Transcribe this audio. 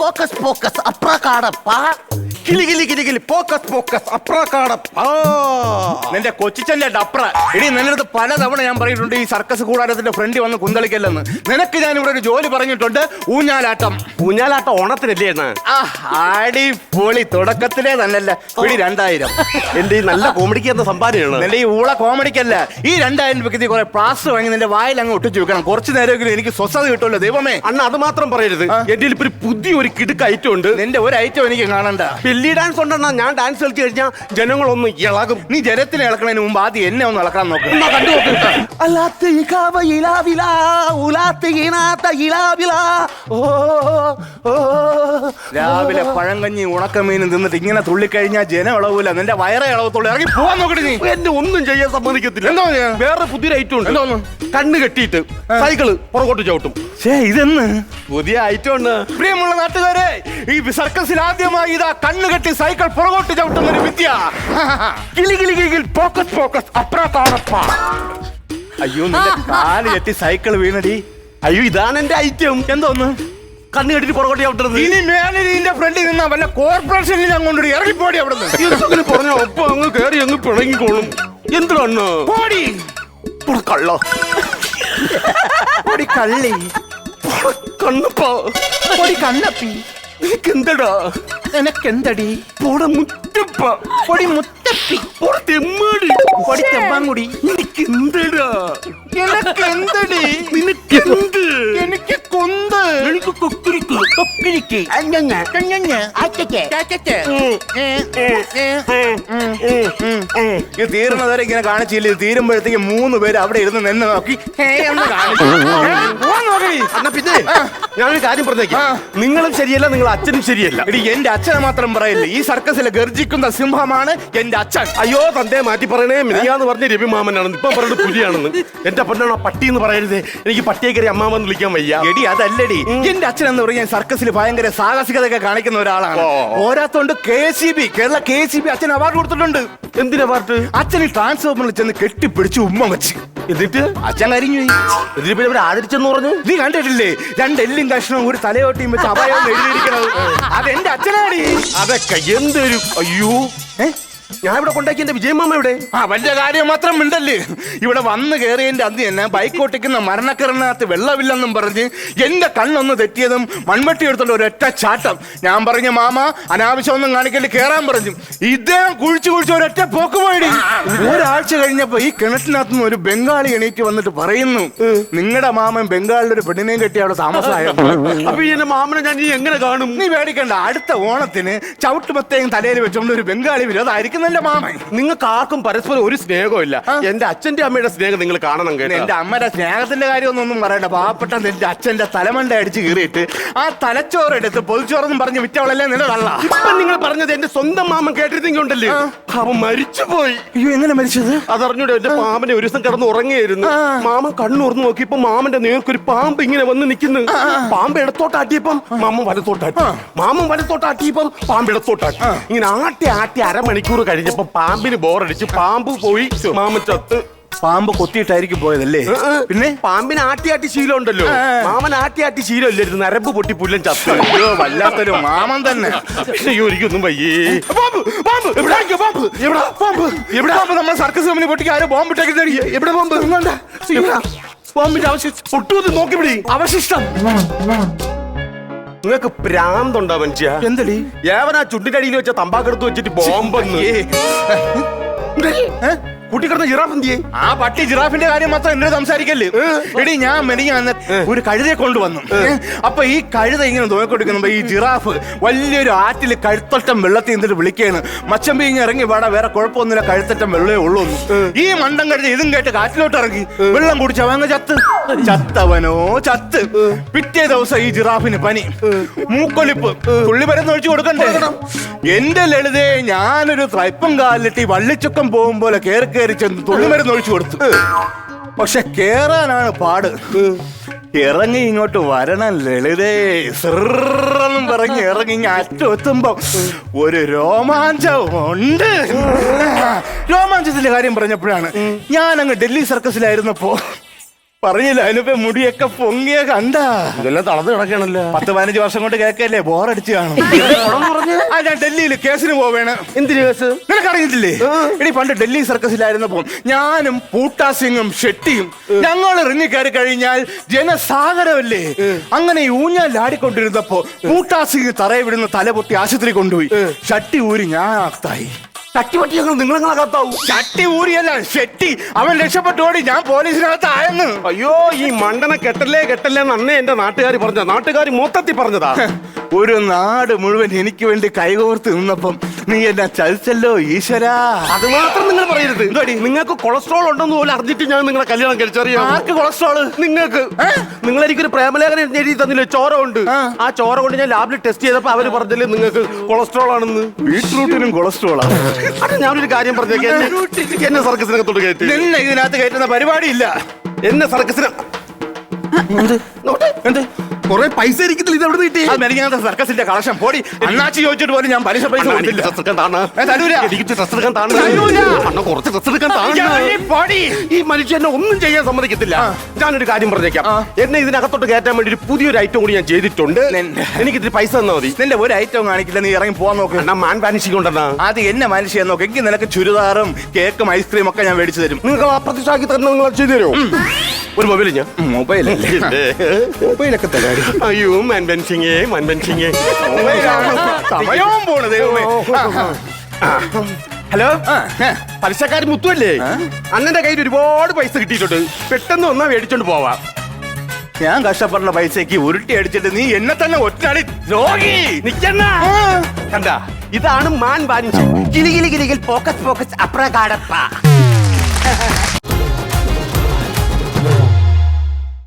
പോക്കസ് പോക്കസ് അപ്രാകാട പാ കിളി കിളി കിളി കിളി പോക്കസ് പോക്കസ് അപ്രകാടം പാ നിന്റെ കൊച്ചിച്ചന്റെ ഡപ്ര എടി നിന്നടുത്ത് പലതവണ ഞാൻ പറഞ്ഞിട്ടുണ്ട് ഈ സർക്കസ് കൂടാരത്തിന്റെ ഫ്രണ്ട് വന്ന് കുന്തളിക്കല്ലെന്ന്. നിനക്ക് ഞാൻ ഇവിടെ ഒരു ജോലി പറഞ്ഞിട്ടുണ്ട്. ഊഞ്ഞാലാട്ടം. ഊഞ്ഞാലാട്ടം ഓണത്തിനല്ലേ എന്ന്? അടിപൊളി. തുടക്കത്തിലേ തന്നല്ല പിടി രണ്ടായിരം. എന്റെ ഈ നല്ല കോമഡിക്ക് എന്ന സമ്പാദ്യമാണ് നിന്റെ ഈ ഊള കോമഡിക്കല്ല. ഈ രണ്ടായിരം രൂപയ്ക്ക് നീ കുറെ പ്ലാസ്റ്റർ വാങ്ങി നിന്റെ വായിൽ അങ്ങ് ഒട്ടിച്ചു വെക്കണം. കുറച്ച് നേരമെങ്കിലും എനിക്ക് സ്വസ്ഥത കിട്ടുമല്ലോ ദൈവമേ. അണ്ണ അത് മാത്രം പറയരുത്. എന്റെ ഇപ്പൊ ഒരു പുതിയ ഒരു കിടുക്ക് ഐറ്റം ഉണ്ട് നിന്റെ ഒരു ഐറ്റം എനിക്ക് കാണണ്ട. ബെല്ലി ഡാൻസ് ഉണ്ടെന്നാ ഞാൻ ഡാൻസ് കളിച്ചു കഴിഞ്ഞാൽ ജനങ്ങളൊന്നും ഇളകും. നീ ജനത്തിന് ഇളക്കണതിന് മുമ്പ് ആദ്യം എന്നെ ഒന്ന് ഇളക്കാൻ നോക്കും. കണ്ടു രാവിലെ പഴങ്കഞ്ഞി ഉണക്കമീനും തിന്നിട്ട് ഇങ്ങനെ തുള്ളിക്കഴിഞ്ഞാൽ ജനം ഇളവൂല. നിന്റെ വയറേ ഇളവത്തുള്ളൂ. ഇറങ്ങി പോവാൻ നോക്കട്ടെ നീ. എന്നെ ഒന്നും ചെയ്യാൻ സമ്മതിക്കത്തില്ല. എന്തോ? വേറെ പുതിയൊരു ഐറ്റം ഉണ്ട്. എന്തോന്ന്? കണ്ണ് കെട്ടിയിട്ട് സൈക്കിൾ പുറകോട്ട് ചവിട്ടും. ഛേ ഇതെന്ന്? പുതിയ ഐറ്റം ഉണ്ട്. പ്രിയമുള്ള നാട്ടുകാരെ ഈ സർക്കസിൽ ആദ്യമായി ഇതാ കണ്ണുകെട്ടി സൈക്കിൾ പുറകോട്ട് ചവിട്ടുന്ന ഒരു വിദ്യ. കിളി കിളി കിളി ഫോക്കസ് പോക്കസ് പോക്കസ് അപ്രാ കാണപ്പാ അയ്യോ നിന്റെ കാൽ കെട്ടി സൈക്കിൾ വീണടി. അയ്യോ ഇതാണ് എന്റെ ഐറ്റം. എന്തോന്ന്? കണ്ണ് കെട്ടിട്ട് പുറകോട്ട് ചവിട്ടുന്നത്. ഇനി മേലെ ഇതിന്റെ ഫ്രണ്ടിൽ നിന്നാ വല്ല കോർപ്പറേഷനിൽ ഞാൻ കൊണ്ടുപോയി ഇറങ്ങിപ്പോടി അവിടുന്ന്. എന്തെങ്കിലും പറഞ്ഞ ഒപ്പം അങ്ങ് കയറി അങ്ങ് പിണങ്ങിക്കോളും. എന്തിനാണ് പോടി. കള്ളോ? പൊടി കള്ളി. കണ്ണപ്പാ. പൊടി കണ്ണപ്പി. എനിക്കെന്തടാ എനക്കെന്തടി പോട മുറ്റപ്പ. പൊടി മുത്തപ്പി പൊടി തെമ്മാടി. പൊടി തെമ്മാങ്കുടി. എനിക്കെന്തടാ എനക്കെന്തടി നിനക്കെന്തടി നിനക്ക് എന്ത് എനിക്ക് കൊന്ത് എനിക്ക് കൊക്കിരിക്ക് കൊക്കിരിക്ക് അഞ്ഞഞ്ഞ ഉം, ഉം, ഉം. ഇത് തീർന്നവരെ ഇങ്ങനെ കാണിച്ചില്ല. ഇത് തീരുമ്പോഴത്തേക്ക് മൂന്ന് പേര് അവിടെ ഇരുന്ന് നിന്നെ നോക്കി. ഹേ എന്ന് കാണിച്ചു. എന്നാ പിന്നെ ഞാനൊരു കാര്യം പറഞ്ഞേക്കാം. നിങ്ങളും ശരിയല്ല നിങ്ങൾ അച്ഛനും ശരിയല്ല. എടി എന്റെ അച്ഛനെ മാത്രം പറയല്ലേ ഈ സർക്കസിലെ ഗർജിക്കുന്ന സിംഹമാണ് എന്റെ അച്ഛൻ. അയ്യോ തന്റെ മാറ്റി പറയണേ മിനിയാന്ന് പറഞ്ഞ രവി മാമനാണ്. ഇപ്പൊ പറഞ്ഞത് പുലിയാണെന്ന്. എന്റെ പൊന്നാണോ പട്ടി എന്ന് പറയരുത്. എനിക്ക് പട്ടിയെ കയറി അമ്മാമെന്ന് വിളിക്കാൻ വയ്യ. എടി അതല്ലടി. എന്റെ അച്ഛൻ എന്ന് പറഞ്ഞാൽ സർക്കസിൽ ഭയങ്കര സാഹസികതയൊക്കെ കാണിക്കുന്ന ഒരാളാണ്. പോരാത്തോണ്ട് K C B Kerala K C B അച്ഛൻ അവാർഡ് കൊടുത്തിട്ടുണ്ട്. എന്തിനാ അവാർഡ് അച്ഛൻ ഈ ട്രാൻസ്ഫോമറിൽ ചെന്ന് കെട്ടിപ്പിടിച്ച് ഉമ്മ വെച്ച്. എന്നിട്ട്? അച്ഛൻ കരിഞ്ഞു എന്നിട്ട് പിന്നെ ആദരിച്ചെന്ന് പറഞ്ഞു? നീ കണ്ടിട്ടില്ലേ? രണ്ട് എല്ലും കഷ്ണവും ഒരു തലയോട്ടിയും വെച്ച് അപായം എഴുതിയിരിക്കണത് അത് എന്റെ അച്ഛനാടി. അതൊക്കെ എന്തൊരു അയ്യോ. ഏ? ഞാൻ ഇവിടെ കൊണ്ടാക്കി എന്റെ വിജയമാമ ഇവിടെ ആ വലിയ കാര്യം മാത്രം ഉണ്ടല്ലേ ഇവിടെ വന്ന് കയറിയതിന്റെ അന്ന് തന്നെ ബൈക്ക് ഓട്ടിക്കുന്ന മരണക്കറിനകത്ത് വെള്ളമില്ലെന്നും പറഞ്ഞ് എന്റെ കണ്ണൊന്ന് തെറ്റിയതും മൺവെട്ടി എടുത്തോണ്ട് ഒരൊറ്റ ചാട്ടം. ഞാൻ പറഞ്ഞു മാമ അനാവശ്യമൊന്നും കാണിക്കൽ കേറാൻ പറഞ്ഞു. ഇദ്ദേഹം കുഴിച്ചു കുഴിച്ച് ഒരൊറ്റ പോക്ക് പോയി ഒരാഴ്ച കഴിഞ്ഞപ്പോ ഈ കിണറ്റിനകത്ത് നിന്ന് ഒരു ബംഗാളി എണീറ്റ് വന്നിട്ട് പറയുന്നു നിങ്ങളുടെ മാമൻ ബംഗാളിൽ ഒരു പെണ്ണിനെയും കെട്ടി അവിടെ താമസമായിരുന്നു അപ്പൊ എന്റെ മാമനെ ഞാൻ നീ എങ്ങനെ കാണും? നീ പേടിക്കണ്ട. അടുത്ത ഓണത്തിന് ചവിട്ടുമത്തേയും തലയിൽ വെച്ചോണ്ട് ഒരു ബംഗാളി വിരോധായിരിക്കും എന്റെ മാമൻ. നിങ്ങൾക്ക് ആർക്കും പരസ്പരം ഒരു സ്നേഹവും ഇല്ല എന്റെ അച്ഛന്റെ അമ്മയുടെ സ്നേഹം നിങ്ങൾ കാണണം കേട്ടോ. എന്റെ അമ്മയുടെ സ്നേഹത്തിന്റെ കാര്യം ഒന്നും പറയണ്ട. പാവപ്പെട്ട നിന്റെ അച്ഛന്റെ തലമണ്ട അടിച്ച് കീറിയിട്ട് ആ തലച്ചോറ് എടുത്ത് പൊതിച്ചോറെന്നും പറഞ്ഞ് വിറ്റവളല്ലേ നിന്റെ തള്ള? ഇപ്പൊ നിങ്ങൾ പറഞ്ഞത് എന്റെ സ്വന്തം മാമൻ കേട്ടിരുന്നെങ്കിൽ ഉണ്ടല്ലേ? അവൻ മരിച്ചുപോയി. അയ്യോ എങ്ങനെ മരിച്ചത്? അതറിഞ്ഞൂടെ എന്റെ മാമനെ ഒരു ദിവസം കിടന്ന് ഉറങ്ങിയായിരുന്നു. മാമൻ കണ്ണുറന്ന് നോക്കിയപ്പോ മാമന്റെ നേർക്കൊരു പാമ്പ് ഇങ്ങനെ വന്ന് നിൽക്കുന്നു. പാമ്പ് ഇടത്തോട്ടാട്ടിയപ്പം മാമൻ വലത്തോട്ടാട്ടി മാമൻ വലത്തോട്ടാട്ടിയപ്പം പാമ്പ് ഇടത്തോട്ടാട്ടി ഇങ്ങനെ ആട്ടി ആട്ടി അരമണിക്കൂർ കഴിഞ്ഞപ്പോ പാമ്പിന് ബോറടിച്ച് പാമ്പ് പോയി മാമൻ ചത്ത്. പാമ്പ് കൊത്തിയിട്ടായിരിക്കും പോയതല്ലേ? പിന്നെ? പാമ്പിന് ആട്ടി ആട്ടി ശീലം ഉണ്ടല്ലോ മാമൻ ആട്ടി ആട്ടി ശീലം ഇല്ലായിരുന്നു നരമ്പ് പൊട്ടി പുല്ലൻ ചത്തു. അയ്യോ വല്ലാത്തൊരു മാമൻ തന്നെ. അയ്യോ എനിക്കൊന്നും വയ്യേ. നമ്മളെ സർക്കസ് കമ്പനി പൊട്ടി ആരും ബോംബ് ഇട്ടേക്ക് എവിടെ ബോംബ്? പാമ്പിന്റെ അവശിഷ്ടം. പൊട്ടുവത് നോക്കി പിടി അവശിഷ്ടം. നിങ്ങൾക്ക് പ്രാന്തുണ്ടോ മനുഷ്യ? എന്തടി? ഏവനാ ചുണ്ടിന്റെ അടിയിൽ വെച്ച തമ്പാക്കെടുത്ത് വെച്ചിട്ട് ബോംബെന്ന്? കൂട്ടിക്കിടന്ന ജിറാഫ് എന്തിയെ? ആ പട്ടി ജിറാഫിന്റെ കാര്യം മാത്രം എന്നോട് സംസാരിക്കല്ലേ? എടി ഞാൻ മെനിഞ്ഞ ഒരു കഴുതയെ കൊണ്ടുവന്നു. അപ്പൊ ഈ കഴുത ഇങ്ങനെ നോക്കിക്കൊടുക്കുമ്പോ ഈ ജിറാഫ് വലിയൊരു ആറ്റിൽ കഴുത്തട്ടം വെള്ളത്തിൽ നിന്നിട്ട് വിളിക്കുകയാണ് മച്ചമ്പി ഇങ്ങനെ ഇറങ്ങി വേടാ വേറെ കുഴപ്പമൊന്നുമില്ല കഴുത്തട്ടം വെള്ളമേ ഉള്ളൂ ഈ മണ്ടം കഴുത ഇതും കേട്ട് കാറ്റിലോട്ട് ഇറങ്ങി. വെള്ളം കുടിച്ച അവങ്ങ് ചത്ത്. ചത്തവനോ ചത്ത്. പിറ്റേ ദിവസം ഈ ജിറാഫിന് പനി. മൂക്കൊലിപ്പ്. തുള്ളി മരുന്ന് ഒഴിച്ചു കൊടുക്കണ്ടേ? എന്റെ ലളിതേ ഞാനൊരു ത്രൈപ്പം കാലിലിട്ട് ഈ വള്ളിച്ചുക്കം പോലെ കേറി കയറി ചെന്ന് തുള്ളി മരുന്ന് ഒഴിച്ചു കൊടുത്തു. പക്ഷെ കേറാനാണ് പാട്. ഇറങ്ങി ഇങ്ങോട്ട് വരണം ലളിതേ. സിറന്നും പറഞ്ഞ് ഇറങ്ങി ഇങ്ങ് അറ്റെത്തുമ്പോ ഒരു രോമാഞ്ചം ഉണ്ട് രോമാഞ്ചത്തിന്റെ കാര്യം പറഞ്ഞപ്പോഴാണ് ഞാൻ അങ്ങ് ഡൽഹി സർക്കസിലായിരുന്നപ്പോ പറഞ്ഞില്ല അതിനിപ്പോ മുടിയൊക്കെ പൊങ്ങിയ കണ്ടാ. ഇതെല്ലാം തളർന്ന് കിടക്കണല്ലോ പത്ത് പതിനഞ്ച് വർഷം കൊണ്ട് കേക്കല്ലേ ബോറടിച്ച് കാണും. ആ ഞാൻ ഡൽഹിയിൽ കേസിന് പോവേണ്. എന്തിനു കേസ്? നിനക്കറിയില്ലേ ഇനി പണ്ട് ഡൽഹി സർക്കസിലായിരുന്നപ്പോ ഞാനും പൂട്ടാ സിംഗും ഷെട്ടിയും ഞങ്ങൾ ഇറങ്ങി കയറി കഴിഞ്ഞാൽ ജനസാഗരമല്ലേ? അങ്ങനെ ഈ ഊഞ്ഞാൽ ആടിക്കൊണ്ടിരുന്നപ്പോ പൂട്ടാ സിംഗ് തറയെ വിടുന്ന തല പൊട്ടി ആശുപത്രി കൊണ്ടുപോയി. ഷട്ടി ഊരി ഞാൻ ഞങ്ങൾ ഊരിയല്ല ഷെട്ടി അവൻ രക്ഷപ്പെട്ടോടി ഞാൻ അയ്യോ ഈ മണ്ടനെ കെട്ടല്ലേ കെട്ടല്ലേ എന്ന് അന്നേ എന്റെ നാട്ടുകാർ പറഞ്ഞ നാട്ടുകാർ മൊത്തത്തിൽ പറഞ്ഞതാ. ഒരു നാട് മുഴുവൻ എനിക്ക് വേണ്ടി കൈകോർത്ത് നിന്നപ്പം നീ എന്നെ ചതിച്ചല്ലോ ഈശ്വരാ. അത് മാത്രം നിങ്ങൾ പറയരുത്. നിങ്ങൾക്ക് കൊളസ്ട്രോൾ ഉണ്ടെന്ന് പോലും അറിഞ്ഞിട്ട് ഞാൻ നിങ്ങളെ കല്യാണം കഴിച്ചറിയാം ആർക്ക് കൊളസ്ട്രോൾ നിങ്ങൾക്ക്. നിങ്ങൾ എനിക്കൊരു പ്രേമലേഖനം എഴുതി തന്നില്ലേ ചോര ഉണ്ട് ആ. ചോര കൊണ്ട് ഞാൻ ലാബിൽ ടെസ്റ്റ് ചെയ്തപ്പോ അവർ പറഞ്ഞില്ലേ നിങ്ങൾക്ക് കൊളസ്ട്രോൾ ആണെന്ന്? ബീട്രൂട്ടിനും കൊളസ്ട്രോളാ. അത് ഞാനൊരു കാര്യം പറഞ്ഞേക്ക് എന്നെ സർക്കസിനകത്തോട്ട് കയറ്റി. നിന്നെ ഇതിനകത്ത് കയറ്റുന്ന പരിപാടിയില്ല. എന്നെ സർക്കസിന് എന്ത്? കൊറേ പൈസ ഇരിക്കത്തില്ല ഇത് എവിടെ കിട്ടി? മെനിങ്ങാത്ത സർക്കസിന്റെ കളക്ഷൻ. പോടി അണ്ണാച്ചി ചോദിച്ചിട്ട് പോലും ഞാൻ പലിശ പൈസ കൊടുത്തില്ല. ഈ മനുഷ്യ എന്നെ മനുഷ്യനെ ഒന്നും ചെയ്യാൻ സമ്മതിക്കത്തില്ല. ഞാനൊരു കാര്യം പറഞ്ഞേക്കാം. എന്നെ ഇതിനകത്തോട്ട് കയറ്റാൻ വേണ്ടി ഒരു പുതിയൊരു ഐറ്റം കൂടി ഞാൻ ചെയ്തിട്ടുണ്ട്. എനിക്ക് ഇത്തിരി പൈസ തന്നാ മതി. നിന്റെ ഒരു ഐറ്റം കാണിക്കില്ല നീ ഇറങ്ങി പോവാൻ നോക്ക്. എന്നാ മാൻ വാനിഷിംഗ് ഉണ്ടെന്നാ അത് എന്നെ മനുഷ്യ നോക്ക്. എനിക്ക് നിനക്ക് ചുരിദാറും കേക്കും ഐസ്ക്രീം ഒക്കെ ഞാൻ മേടിച്ചു തരും. നിങ്ങൾക്ക് അപ്രത്യക്ഷമാക്കി തന്നെ നിങ്ങൾ ചെയ്തു തരുമോ? ഒരു മൊബൈൽ ഞാൻ മൊബൈൽ മൊബൈലൊക്കെ തരാം. അയ്യോ മാൻ വാനിഷിംഗേ മാൻ വാനിഷിംഗേ സമയവും പോണ് ദൈവമേ. ഹലോ? പലിശക്കാർ മുത്തുവല്ലേ? അണ്ണന്റെ കയ്യിൽ ഒരുപാട് പൈസ കിട്ടിയിട്ടുണ്ട്. പെട്ടെന്ന് ഒന്നാ മേടിച്ചോണ്ട് പോവാം. ഞാൻ കഷ്ടപ്പെടുന്ന പൈസക്ക് ഉരുട്ടി അടിച്ചിട്ട് നീ എന്നെ തന്നെ ഒറ്റടി രോഗി. നിക്കണ്ണ. കണ്ട? ഇതാണ് മാൻ വാനിഷിംഗ് കിളികിലി കിളികിൽ ഫോക്കസ് പോക്കസ് അപ്രകാടപ്പ